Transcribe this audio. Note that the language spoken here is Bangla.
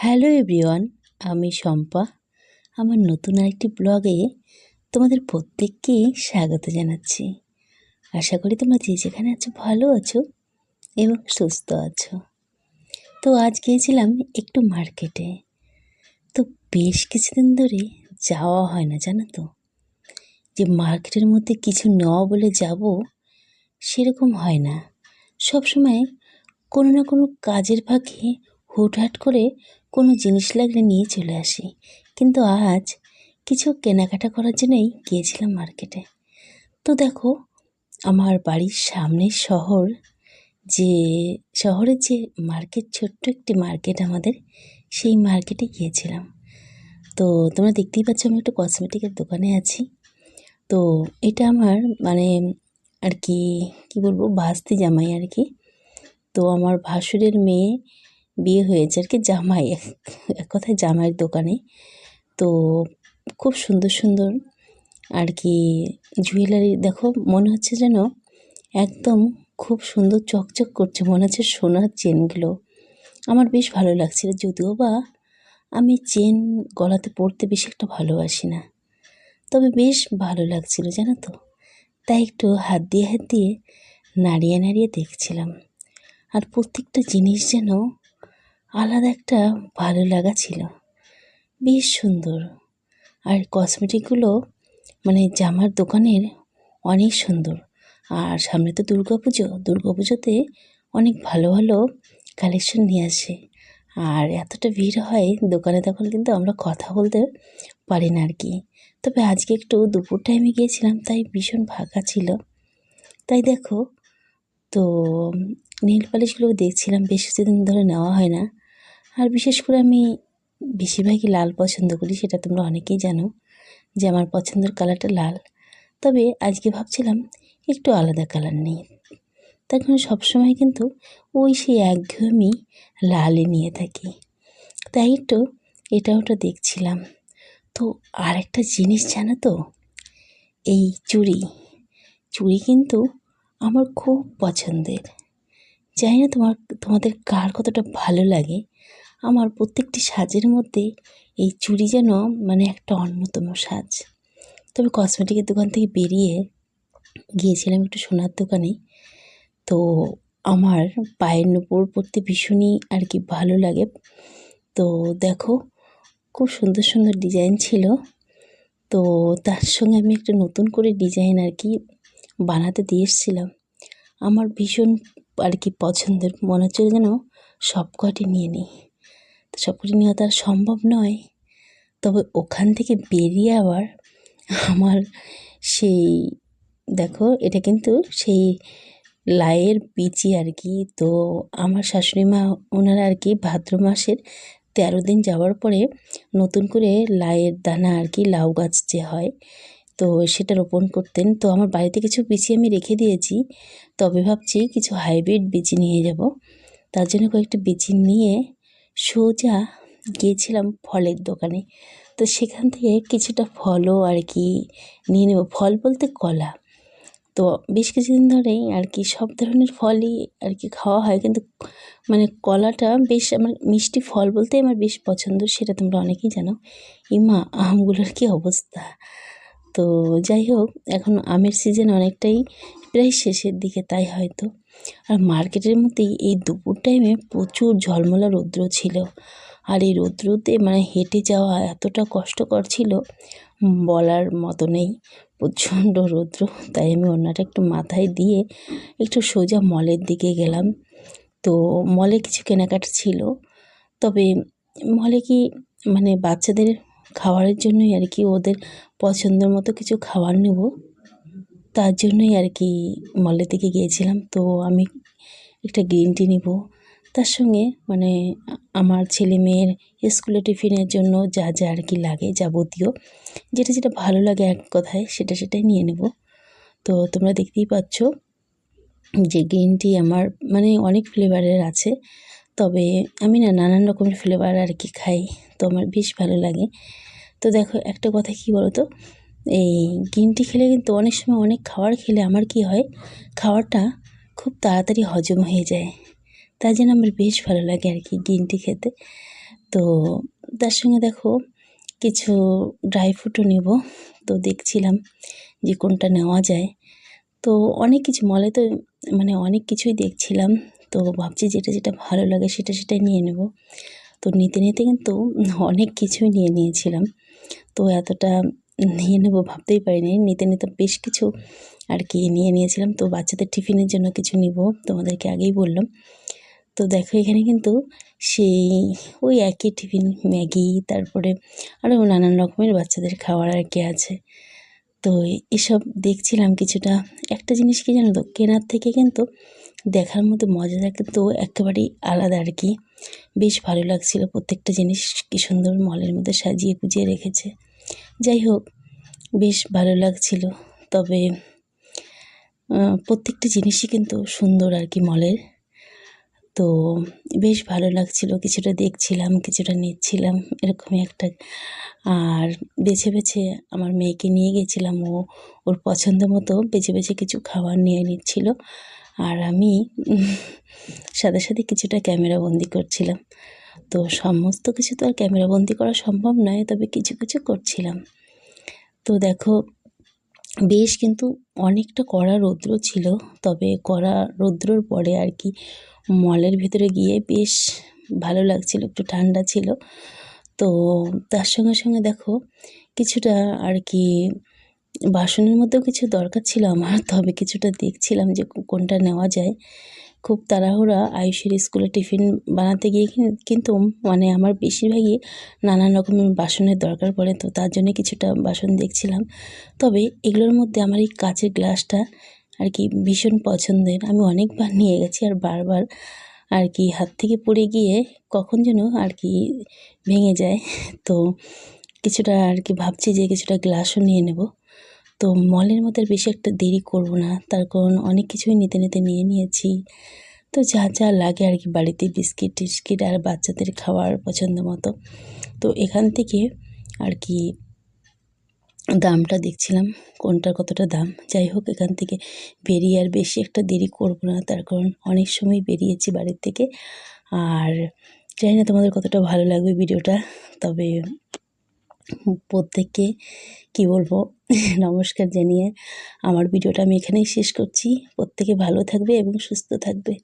হ্যালো এভরিওয়ান, আমি শম্পা। আমার নতুন আরেকটি ব্লগে তোমাদের প্রত্যেককেই স্বাগত জানাচ্ছি। আশা করি তোমরা যে যেখানে আছো ভালো আছো এবং সুস্থ আছো। তো আজ গিয়েছিলাম একটু মার্কেটে। তো বেশ কিছুদিন ধরে যাওয়া হয় না, জানো তো। যে মার্কেটের মধ্যে কিছু নেওয়া বলে যাব সেরকম হয় না। সব সময় কোনো না কোনো কাজের ফাঁকে হুটহাট করে কোনো জিনিস লাগলে নিয়ে চলে আসি। কিন্তু আজ কিছু কেনাকাটা করার জন্যই গিয়েছিলাম মার্কেটে। তো দেখো, আমার বাড়ির সামনের শহর যে, শহরের যে মার্কেট, ছোট্ট একটি মার্কেট আমাদের, সেই মার্কেটে গিয়েছিলাম। তো তোমরা দেখতেই পাচ্ছ আমি একটা কসমেটিকের দোকানে আছি। তো এটা আমার মানে আর কি, কী বলব, ভাস্তি জামাই আর কি। তো আমার ভাসুরের মেয়ে বিয়ে হয়েছে আর কি জামাই। এক কথায় জামাইয়ের দোকানে। তো খুব সুন্দর সুন্দর আর কি জুয়েলারি দেখো, মনে হচ্ছে যেন একদম খুব সুন্দর চকচক করছে। মনে হচ্ছে সোনার চেনগুলো। আমার বেশ ভালো লাগছিল, যদিও বা আমি চেন গলাতে পরতে বেশি একটা ভালোবাসি না। তবে বেশ ভালো লাগছিল, জানো তো? তাই একটু হাত দিয়ে হাত দিয়ে নাড়িয়ে নাড়িয়ে দেখছিলাম। আর প্রত্যেকটা জিনিস যেন আলাদা একটা ভালো লাগা ছিল। বেশ সুন্দর। আর কসমেটিকগুলো মানে জামার দোকানের অনেক সুন্দর। আর সামনে তো দুর্গা পুজো দুর্গা পুজোতে অনেক ভালো ভালো কালেকশন নিয়ে আসে। আর এতটা ভিড় হয় দোকানে তখন কিন্তু আমরা কথা বলতে পারি না আর কি তবে আজকে একটু দুপুর টাইমে গিয়েছিলাম, তাই ভীষণ ফাঁকা ছিল। তাই দেখো, তো নীল পালিশগুলো দেখছিলাম, বেশ কিছুদিন ধরে নেওয়া হয় না। আর বিশেষ করে আমি বেশিরভাগই লাল পছন্দ করি, সেটা তোমরা অনেকেই জানো যে আমার পছন্দের কালারটা লাল। তবে আজকে ভাবছিলাম একটু আলাদা কালার নেই। তার কারণ সবসময় কিন্তু ওই সেই একঘেয়েমি লালই নিয়ে থাকি। তাই একটু এটা ওটা দেখছিলাম। তো আরেকটা জিনিস জানো তো, এই চুড়ি। চুড়ি কিন্তু আমার খুব পছন্দের। জানি না তোমার, তোমাদের কার কতটা ভালো লাগে। আমার প্রত্যেকটি সাজের মধ্যে এই চুড়ি যেন মানে একটা অন্যতম সাজ। তবে কসমেটিকের দোকান থেকে বেরিয়ে গিয়েছিলাম একটু সোনার দোকানে। তো আমার পায়ের নুপুর পরতে ভীষণই আর কি ভালো লাগে। তো দেখো, খুব সুন্দর সুন্দর ডিজাইন ছিল। তো তার সঙ্গে আমি একটা নতুন করে ডিজাইন আর কি বানাতে দিয়ে এসেছিলাম। আমার ভীষণ আর কি পছন্দের। মনে হচ্ছে যেন সব কটি নিয়ে নিই। তো সব কটি নেওয়া তো আর সম্ভব নয়। তবে ওখান থেকে বেরিয়ে আবার আমার সেই, দেখো, এটা কিন্তু সেই লাইয়ের বিচি আর কি। তো আমার শাশুড়ি মা, ওনারা আর কি ভাদ্র মাসের তেরো দিন যাওয়ার পরে নতুন করে লাইয়ের দানা আর কি লাউ গাছ যে হয় তো সেটা রোপণ করতেন। তো আমার বাড়িতে কিছু বিচি আমি রেখে দিয়েছি। তবে ভাবছি কিছু হাইব্রিড বিচি নিয়ে যাব। তার জন্য কয়েকটা বিচি নিয়ে সোজা গিয়েছিলাম ফলের দোকানে। তো সেখান থেকে কিছুটা ফলও আর কি নিয়ে নেব। ফল বলতে কলা। তো বেশ কিছুদিন ধরেই আর কি সব ধরনের ফলই আর কি খাওয়া হয়। কিন্তু মানে কলাটা বেশ আমার মিষ্টি ফল বলতে আমার বেশ পছন্দ। সেটা তোমরা অনেকেই জানো। ইমা আমগুলোর কী অবস্থা? তো যাই হোক, এখন আমের সিজন অনেকটাই প্রায় শেষের দিকে, তাই হয়তো। আর মার্কেটের মধ্যেই এই দুপুর টাইমে প্রচুর ঝলমলা রৌদ্র ছিল। আর এই রৌদ্রতে মানে হেঁটে যাওয়া এতটা কষ্টকর ছিল বলার মতো নেই। প্রচণ্ড রৌদ্র, তাই আমি অন্যটা একটু মাথায় দিয়ে একটু সোজা মলের দিকে গেলাম। তো মলে কিছু কেনাকাটা ছিল, তবে মলে কি মানে বাচ্চাদের খাবারের জন্যই আর কি ওদের পছন্দের মতো কিছু খাবার নেব। তার জন্যই আর কি মলের দিকে গিয়েছিলাম। তো আমি একটা গ্রিন টি নেব। তার সঙ্গে মানে আমার ছেলে মেয়ের স্কুলে টিফিনের জন্য যা যা আর কি লাগে যাবতীয়, যেটা যেটা ভালো লাগে এক কথায় সেটা সেটাই নিয়ে নেব। তো তোমরা দেখতেই পাচ্ছ যে গ্রিন টি আমার মানে অনেক ফ্লেভারের আছে। তবে আমি না নানান রকমের ফ্লেভার আর কি খাই, তো আমার বেশ ভালো লাগে। তো দেখো, একটা কথা কী বলো তো এই গ্রিন টি খেলে কিন্তু অনেক সময় অনেক খাবার খেলে আমার কি হয়, খাবারটা খুব তাড়াতাড়ি হজম হয়ে যায়। তাই জন্য আমার বেশ ভালো লাগে আর কি গ্রিন টি খেতে। তো তার সঙ্গে দেখো, কিছু ড্রাই ফ্রুটও নেব। তো দেখছিলাম যে কোনটা নেওয়া যায়। তো অনেক কিছু, মলে তো মানে অনেক কিছুই দেখছিলাম। তো ভাবছি যেটা যেটা ভালো লাগে সেটা সেটাই নিয়ে নেব। তো নিতে নিতে কিন্তু অনেক কিছুই নিয়ে নিয়েছিলাম। তো এতটা নিয়ে নেব ভাবতেই পারিনি। নিতে নিতে বেশ কিছু আর কি নিয়ে নিয়েছিলাম। তো বাচ্চাদের টিফিনের জন্য কিছু নিব তোমাদেরকে আগেই বললাম। তো দেখো এখানে কিন্তু সেই ওই একই টিফিন, ম্যাগি, তারপরে আরও নানান রকমের বাচ্চাদের খাওয়ার আর কি আছে। তো এসব দেখছিলাম কিছুটা। একটা জিনিস কি জানো তো? কেনার থেকে কিন্তু দেখার মতো মজাটা কিন্তু একেবারেই আলাদা আর কি। বেশ ভালো লাগছিল প্রত্যেকটা জিনিস কী সুন্দর মলের মধ্যে সাজিয়ে গুজিয়ে রেখেছে। যাই হোক, বেশ ভালো লাগছিল। তবে প্রত্যেকটা জিনিসই কিন্তু সুন্দর আর কি মলের। তো বেশ ভালো লাগছিল, কিছুটা দেখছিলাম, কিছুটা নিচ্ছিলাম, এরকমই একটা। আর বেছে বেছে আমার মেয়েকে নিয়ে গেছিলাম, ও ওর পছন্দ মতো বেছে বেছে কিছু খাবার নিয়ে নিচ্ছিল। আর আমি সাথে সাথে কিছুটা ক্যামেরা বন্দি করছিলাম। তো সমস্ত কিছু তো আর ক্যামেরা বন্দি করা সম্ভব নয়, তবে কিছু কিছু করছিলাম। তো দেখো, বেশ কিন্তু অনেকটা কড়া রৌদ্র ছিল, তবে কড়া রৌদ্রর পরে আর কি মলের ভিতরে গিয়ে বেশ ভালো লাগছিল, একটু ঠান্ডা ছিল। তো তার সঙ্গে সঙ্গে দেখো, কিছুটা আর কি বাসনের মধ্যেও কিছু দরকার ছিল আমার, তবে কিছুটা দেখছিলাম যে কোনটা নেওয়া যায়। খুব তাড়াহুড়া আয়ুষের স্কুলে টিফিন বানাতে গিয়ে কিন্তু মানে আমার বেশিরভাগই নানান রকমের বাসনের দরকার পড়ে, তো তার জন্য কিছুটা বাসন দেখছিলাম। তবে এগুলোর মধ্যে আমার এই কাচের গ্লাসটা আর কি ভীষণ পছন্দের। আমি অনেকবার নিয়ে গেছি আর বারবার আর কি হাত থেকে পড়ে গিয়ে কখন যেন আর কি ভেঙে যায়। তো কিছুটা আর কি ভাবছি যে কিছুটা গ্লাসও নিয়ে নেব। তো মলের মধ্যে বেশি একটা দেরি করব না। তার কারণ অনেক কিছুই নিতে নিতে নিয়ে নিয়েছি। তো যা যা লাগে আর কি বাড়িতে বিস্কিট টিস্কিট আর বাচ্চাদের খাওয়ার পছন্দ মতো। তো এখান থেকে আর কি দামটা দেখছিলাম, কোনটার কতটা দাম। যাই হোক, এখান থেকে বেরিয়ে আর বেশি একটা দেরি করব না। তার কারণ অনেক সময় বেরিয়েছি বাড়ির থেকে। আর জানি না তোমাদের কতটা ভালো লাগবে ভিডিওটা, তবে প্রত্যেককে, কি বলব, নমস্কার জানিয়ে আমার ভিডিওটা আমি এখানেই শেষ করছি। প্রত্যেকে ভালো থাকবে এবং সুস্থ থাকবে।